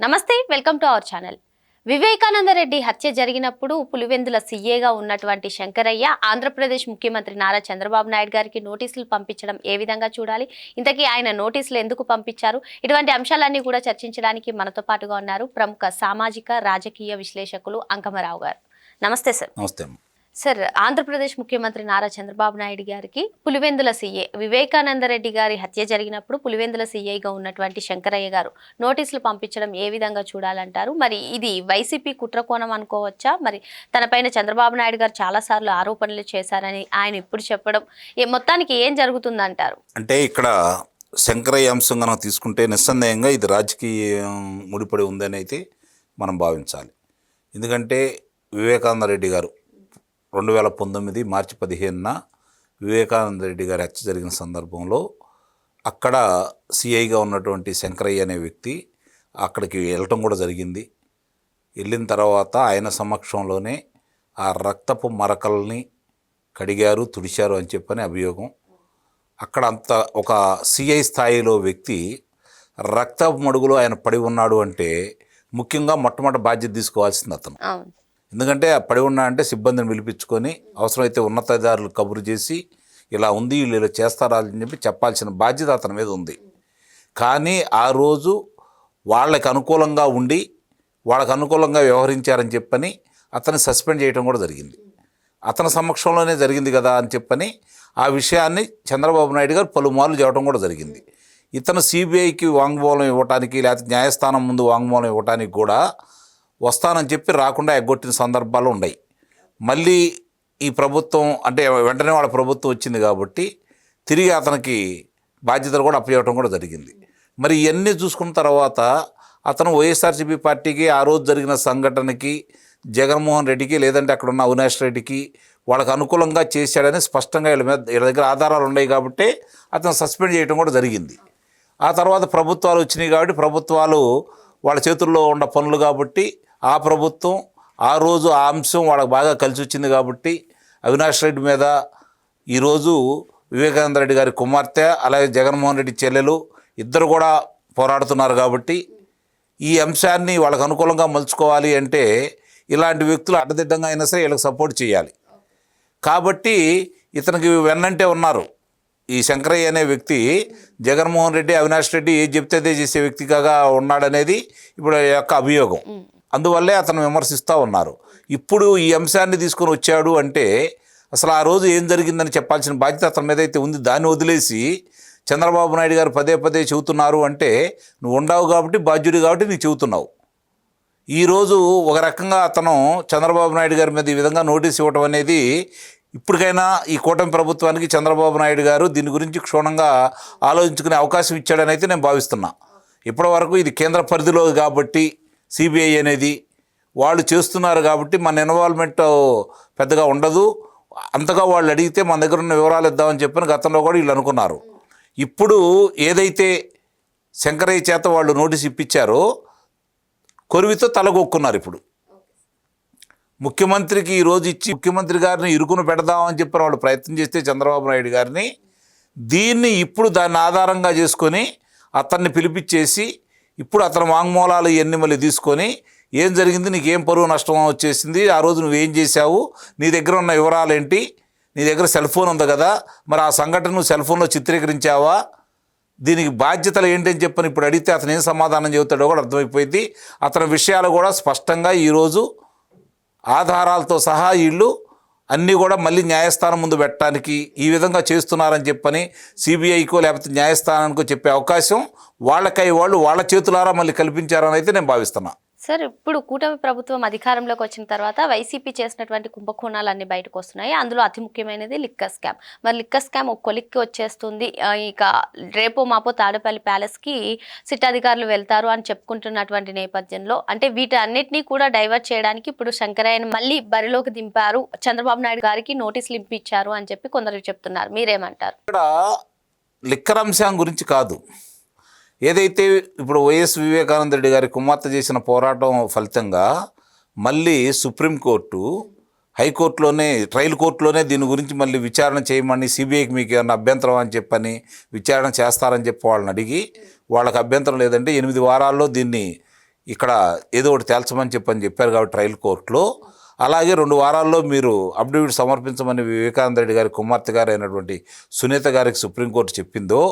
నమస్తే welcome to our channel. Vivekananda Reddy హత్య జరిగినప్పుడు పులివెందుల సీఏగా ఉన్నటువంటి శంకరయ్య ఆంధ్రప్రదేశ్ ముఖ్యమంత్రి నారా చంద్రబాబు నాయుడు గారికి నోటీసులు పంపించడం ఏ విధంగా చూడాలి? ఇంతకీ ఆయన నోటీసులు ఎందుకు పంపించారు? ఇటువంటి అంశాలన్నీ కూడా చర్చించడానికి మనతో పాటుగా ఉన్నారు ప్రముఖ సామాజిక రాజకీయ విశ్లేషకులు అంకమరావు గారు. నమస్తే సార్. నమస్తే సార్ ఆంధ్రప్రదేశ్ ముఖ్యమంత్రి నారా చంద్రబాబు నాయుడు గారికి పులివెందుల సీఏ వివేకానంద రెడ్డి గారి హత్య జరిగినప్పుడు పులివెందుల సీఏగా ఉన్నటువంటి శంకరయ్య గారు నోటీసులు పంపించడం ఏ విధంగా చూడాలంటారు? మరి ఇది వైసీపీ కుట్రకోణం అనుకోవచ్చా? మరి తనపైన చంద్రబాబు నాయుడు గారు చాలాసార్లు ఆరోపణలు చేశారని ఆయన ఇప్పుడు చెప్పడం ఏ- మొత్తానికి ఏం జరుగుతుందంటారు? అంటే ఇక్కడ శంకరయ్య అంశం కనుక తీసుకుంటే నిస్సందేహంగా ఇది రాజకీయం ముడిపడి ఉందని అయితే మనం భావించాలి. ఎందుకంటే వివేకానంద రెడ్డి గారు రెండు వేల పంతొమ్మిది మార్చి పదిహేనున వివేకానంద రెడ్డి గారి హత్య జరిగిన సందర్భంలో అక్కడ సిఐగా ఉన్నటువంటి శంకరయ్య అనే వ్యక్తి అక్కడికి వెళ్ళటం కూడా జరిగింది. వెళ్ళిన తర్వాత ఆయన సమక్షంలోనే ఆ రక్తపు మరకల్ని కడిగారు తుడిచారు అని చెప్పని అభియోగం. అక్కడ అంత ఒక సిఐ స్థాయిలో వ్యక్తి రక్తపు మడుగులో ఆయన పడి ఉన్నాడు అంటే ముఖ్యంగా మొట్టమొదటి బాధ్యత తీసుకోవాల్సింది అతను. ఎందుకంటే ఆ పడి ఉన్నా అంటే సిబ్బందిని పిలిపించుకొని అవసరమైతే ఉన్నతాధికారులు కబురు చేసి ఇలా ఉంది వీళ్ళు ఇలా చేస్తారా అని చెప్పి చెప్పాల్సిన బాధ్యత అతని మీద ఉంది. కానీ ఆ రోజు వాళ్ళకి అనుకూలంగా ఉండి వాళ్ళకి అనుకూలంగా వ్యవహరించారని చెప్పని అతన్ని సస్పెండ్ చేయడం కూడా జరిగింది. అతని సమక్షంలోనే జరిగింది కదా అని చెప్పని ఆ విషయాన్ని చంద్రబాబు నాయుడు గారు పలుమార్లు చెప్పడం కూడా జరిగింది. ఇతను సిబిఐకి వాంగ్మూలం ఇవ్వటానికి లేకపోతే న్యాయస్థానం ముందు వాంగ్మూలం ఇవ్వటానికి కూడా వస్తానని చెప్పి రాకుండా ఎగ్గొట్టిన సందర్భాలు ఉన్నాయి. మళ్ళీ ఈ ప్రభుత్వం అంటే వెంటనే వాళ్ళ ప్రభుత్వం వచ్చింది కాబట్టి తిరిగి అతనికి బాధ్యతలు కూడా అప్పచేయటం కూడా జరిగింది. మరి ఇవన్నీ చూసుకున్న తర్వాత అతను వైఎస్ఆర్సీపీ పార్టీకి ఆ రోజు జరిగిన సంఘటనకి జగన్మోహన్ రెడ్డికి లేదంటే అక్కడ ఉన్న అవినాష్ రెడ్డికి వాళ్ళకి అనుకూలంగా చేశాడని స్పష్టంగా వీళ్ళ మీద వీళ్ళ దగ్గర ఆధారాలు ఉన్నాయి కాబట్టి అతను సస్పెండ్ చేయడం కూడా జరిగింది. ఆ తర్వాత ప్రభుత్వాలు వచ్చినాయి కాబట్టి ప్రభుత్వాలు వాళ్ళ చేతుల్లో ఉన్న పనులు కాబట్టి ఆ ప్రభుత్వం ఆ రోజు ఆ అంశం వాళ్ళకి బాగా కలిసి వచ్చింది కాబట్టి అవినాష్ రెడ్డి మీద ఈరోజు వివేకానంద రెడ్డి గారి కుమార్తె అలాగే జగన్మోహన్ రెడ్డి చెల్లెలు ఇద్దరు కూడా పోరాడుతున్నారు కాబట్టి ఈ అంశాన్ని వాళ్ళకు అనుకూలంగా మలుచుకోవాలి అంటే ఇలాంటి వ్యక్తులు అడ్డదిడ్డంగా అయినా సరే వీళ్ళకి సపోర్ట్ చేయాలి. కాబట్టి ఇతనికి వెన్నంటే ఉన్నారు. ఈ శంకరయ్య అనే వ్యక్తి జగన్మోహన్ రెడ్డి అవినాష్ రెడ్డి ఏది చెప్తే అదే చేసే వ్యక్తిగా ఉన్నాడనేది ఇప్పుడు యొక్క అభియోగం. అందువల్లే అతను విమర్శిస్తూ ఉన్నారు. ఇప్పుడు ఈ అంశాన్ని తీసుకొని వచ్చాడు అంటే అసలు ఆ రోజు ఏం జరిగిందని చెప్పాల్సిన బాధ్యత అతని మీద అయితే ఉంది. దాన్ని వదిలేసి చంద్రబాబు నాయుడు గారు పదే పదే చెబుతున్నారు అంటే నువ్వు ఉండవు కాబట్టి బాధ్యుడు కాబట్టి నీకు చెబుతున్నావు. ఈరోజు ఒక రకంగా అతను చంద్రబాబు నాయుడు గారి మీద ఈ విధంగా నోటీస్ ఇవ్వటం అనేది ఇప్పటికైనా ఈ కూటమి ప్రభుత్వానికి చంద్రబాబు నాయుడు గారు దీని గురించి క్షుణ్ణంగా ఆలోచించుకునే అవకాశం ఇచ్చాడని అయితే నేను భావిస్తున్నా. ఇప్పటి వరకు ఇది కేంద్ర పరిధిలో కాబట్టి సిబిఐ అనేది వాళ్ళు చేస్తున్నారు కాబట్టి మన ఇన్వాల్వ్మెంట్ పెద్దగా ఉండదు. అంతగా వాళ్ళు అడిగితే మన దగ్గర ఉన్న వివరాలు ఇద్దామని చెప్పిన గతంలో కూడా వీళ్ళు అనుకున్నారు. ఇప్పుడు ఏదైతే శంకరయ్య చేత వాళ్ళు నోటీస్ ఇప్పించారో కొరివితో తలగొక్కున్నారు ఇప్పుడు. ముఖ్యమంత్రికి ఈ రోజు ఇచ్చి ముఖ్యమంత్రి గారిని ఇరుకును పెడదామని చెప్పిన వాళ్ళు ప్రయత్నం చేస్తే చంద్రబాబు నాయుడు గారిని దీన్ని ఇప్పుడు దాన్ని ఆధారంగా చేసుకొని అతన్ని పిలిపించేసి ఇప్పుడు అతని వాంగ్మూలాలు ఇవన్నీ మళ్ళీ తీసుకొని ఏం జరిగింది? నీకు ఏం పరువు నష్టం వచ్చేసింది. ఆ రోజు నువ్వేం చేశావు? నీ దగ్గర ఉన్న వివరాలు ఏంటి నీ దగ్గర సెల్ ఫోన్ ఉంది కదా. మరి ఆ సంఘటన నువ్వు సెల్ ఫోన్లో చిత్రీకరించావా? దీనికి బాధ్యతలు ఏంటని చెప్పని ఇప్పుడు అడిగితే అతను ఏం సమాధానం చెబుతాడో కూడా అర్థమైపోయింది. అతని విషయాలు కూడా స్పష్టంగా ఈరోజు ఆధారాలతో సహా వీళ్ళు అన్నీ కూడా మళ్ళీ న్యాయస్థానం ముందు పెట్టడానికి ఈ విధంగా చేస్తున్నారని చెప్పని సిబిఐకో లేకపోతే న్యాయస్థానానికో చెప్పే అవకాశం వాళ్ళకై వాళ్ళు వాళ్ళ చేతులారా మళ్ళీ కల్పించారని అయితే నేను భావిస్తున్నా. సార్ ఇప్పుడు కూటమి ప్రభుత్వం అధికారంలోకి వచ్చిన తర్వాత వైసీపీ చేసినటువంటి కుంభకోణాలు అన్ని బయటకు వస్తున్నాయి అందులో అతి ముఖ్యమైనది లిక్కర్ స్కామ్. మరి లిక్కర్ స్కామ్ ఒక కొలిక్కి వచ్చేస్తుంది. ఇక రేపో మాపో తాడేపల్లి ప్యాలెస్కి సిట్ అధికారులు వెళ్తారు అని చెప్పుకుంటున్నటువంటి నేపథ్యంలో అంటే వీటన్నిటినీ కూడా డైవర్ట్ చేయడానికి ఇప్పుడు శంకరయ్యను మళ్ళీ బరిలోకి దింపారు. చంద్రబాబు నాయుడు గారికి నోటీసులు ఇప్పించారు అని చెప్పి కొందరు చెప్తున్నారు. మీరేమంటారు? ఇక్కడ లిక్కర్ అంశం గురించి కాదు. ఏదైతే ఇప్పుడు వైఎస్ వివేకానంద రెడ్డి గారి కుమార్తె చేసిన పోరాటం ఫలితంగా మళ్ళీ సుప్రీంకోర్టు హైకోర్టులోనే ట్రయల్ కోర్టులోనే దీని గురించి మళ్ళీ విచారణ చేయమని సిబిఐకి మీకు ఏమన్నా అభ్యంతరం అని చెప్పని విచారణ చేస్తారని చెప్పి వాళ్ళని అడిగి వాళ్ళకి అభ్యంతరం లేదంటే ఎనిమిది వారాల్లో దీన్ని ఇక్కడ ఏదో ఒకటి తేల్చమని చెప్పని చెప్పారు కాబట్టి ట్రయల్ కోర్టులో. అలాగే రెండు వారాల్లో మీరు అఫిడవిట్ సమర్పించమని వివేకానంద రెడ్డి గారి కుమార్తె గారు అయినటువంటి సునీత గారికి సుప్రీంకోర్టు చెప్పిందో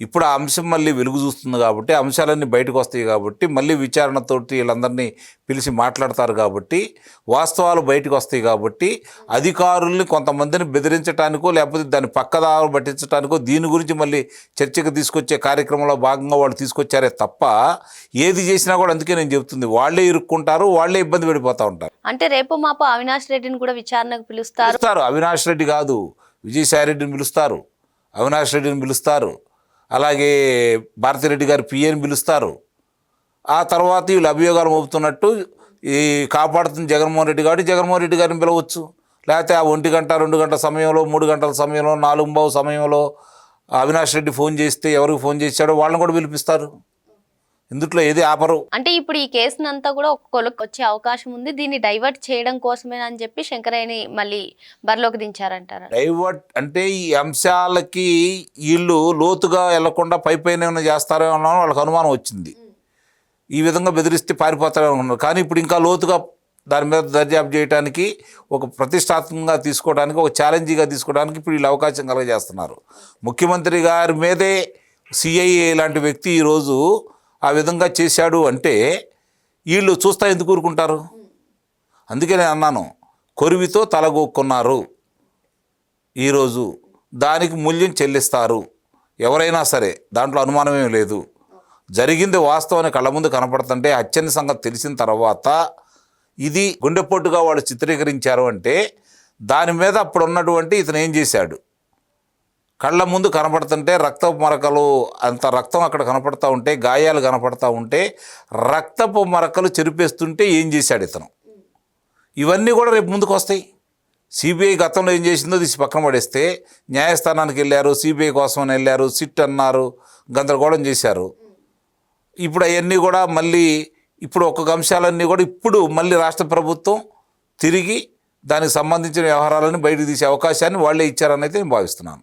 ఇప్పుడు ఆ అంశం మళ్ళీ వెలుగు చూస్తుంది కాబట్టి అంశాలన్నీ బయటకు వస్తాయి కాబట్టి మళ్ళీ విచారణతోటి వీళ్ళందరినీ పిలిచి మాట్లాడతారు కాబట్టి వాస్తవాలు బయటకు వస్తాయి కాబట్టి అధికారుల్ని కొంతమందిని బెదిరించడానికో లేకపోతే దాన్ని పక్కదారు పట్టించడానికో దీని గురించి మళ్ళీ చర్చకు తీసుకొచ్చే కార్యక్రమంలో భాగంగా వాళ్ళు తీసుకొచ్చారే తప్ప ఏది చేసినా కూడా అందుకే నేను చెప్తుంది వాళ్ళే ఇరుక్కుంటారు వాళ్ళే ఇబ్బంది పడిపోతూ ఉంటారు. అంటే రేపు మాపు అవినాష్ రెడ్డిని కూడా విచారణకు పిలుస్తారు? పిలుస్తారు. అవినాష్ రెడ్డి కాదు. విజయసాయి రెడ్డిని పిలుస్తారు. అవినాష్ రెడ్డిని పిలుస్తారు. అలాగే భారతిరెడ్డి గారి పిఏని పిలుస్తారు. ఆ తర్వాత వీళ్ళు అభియోగాలు మోపుతున్నట్టు ఈ కాపాడుతుంది జగన్మోహన్ రెడ్డి కాబట్టి జగన్మోహన్ రెడ్డి గారిని పిలవచ్చు. లేకపోతే ఆ ఒంటి గంట రెండు గంటల సమయంలో మూడు గంటల సమయంలో నాలుగు బావు సమయంలో అవినాష్ రెడ్డి ఫోన్ చేస్తే ఎవరికి ఫోన్ చేశాడో వాళ్ళని కూడా పిలిపిస్తారు. ఇందుట్లో ఏది ఆపరు. అంటే ఇప్పుడు ఈ కేసునంతా కూడా ఒక కొలకు వచ్చే అవకాశం ఉంది. దీన్ని డైవర్ట్ చేయడం కోసమే అని చెప్పి శంకరయ్యని మళ్ళీ బరిలోకి దించారంటారా? డైవర్ట్ అంటే ఈ అంశాలకి వీళ్ళు లోతుగా వెళ్ళకుండా పై పైన ఏమైనా చేస్తారో అన్న వాళ్ళకి అనుమానం వచ్చింది. ఈ విధంగా బెదిరిస్తే పారిపోతారో అనుకున్నారు కానీ ఇప్పుడు ఇంకా లోతుగా దాని మీద దర్యాప్తు చేయడానికి ఒక ప్రతిష్టాత్మకంగా తీసుకోవడానికి ఒక ఛాలెంజ్గా తీసుకోవడానికి ఇప్పుడు వీళ్ళు అవకాశం కలగజేస్తున్నారు. ముఖ్యమంత్రి గారి మీదే సిఐఏ లాంటి వ్యక్తి ఈరోజు ఆ విధంగా చేశాడు అంటే వీళ్ళు చూస్తా ఎందుకు ఊరుకుంటారు? అందుకే నేను అన్నాను కొరివితో తలగొక్కున్నారు. ఈరోజు దానికి మూల్యం చెల్లిస్తారు. ఎవరైనా సరే దాంట్లో అనుమానమేం లేదు. జరిగింది వాస్తవాన్ని కళ్ళ ముందు కనపడుతుంటే హత్యని సంగతి తెలిసిన తర్వాత ఇది గుండెపోటుగా వాళ్ళు చిత్రీకరించారు అంటే దాని మీద అప్పుడు ఉన్నటువంటి ఇతను ఏం చేశాడు? కళ్ళ ముందు కనపడుతుంటే రక్తపు మరకలు అంత రక్తం అక్కడ కనపడతా ఉంటే గాయాలు కనపడతా ఉంటే రక్తపు మరకలు చెరిపేస్తుంటే ఏం చేశాడు ఇతను? ఇవన్నీ కూడా రేపు ముందుకు వస్తాయి. సిబిఐ గతంలో ఏం చేసిందో తీసి పక్కన పడేస్తే న్యాయస్థానానికి వెళ్ళారు సిబిఐ కోసం అని వెళ్ళారు సిట్ అన్నారు గందరగోళం చేశారు. ఇప్పుడు అవన్నీ కూడా మళ్ళీ ఇప్పుడు ఒక్కొక్క అంశాలన్నీ కూడా ఇప్పుడు మళ్ళీ రాష్ట్ర ప్రభుత్వం తిరిగి దానికి సంబంధించిన వ్యవహారాలను బయటకు తీసే అవకాశాన్ని వాళ్ళే ఇచ్చారని అయితే నేను భావిస్తున్నాను.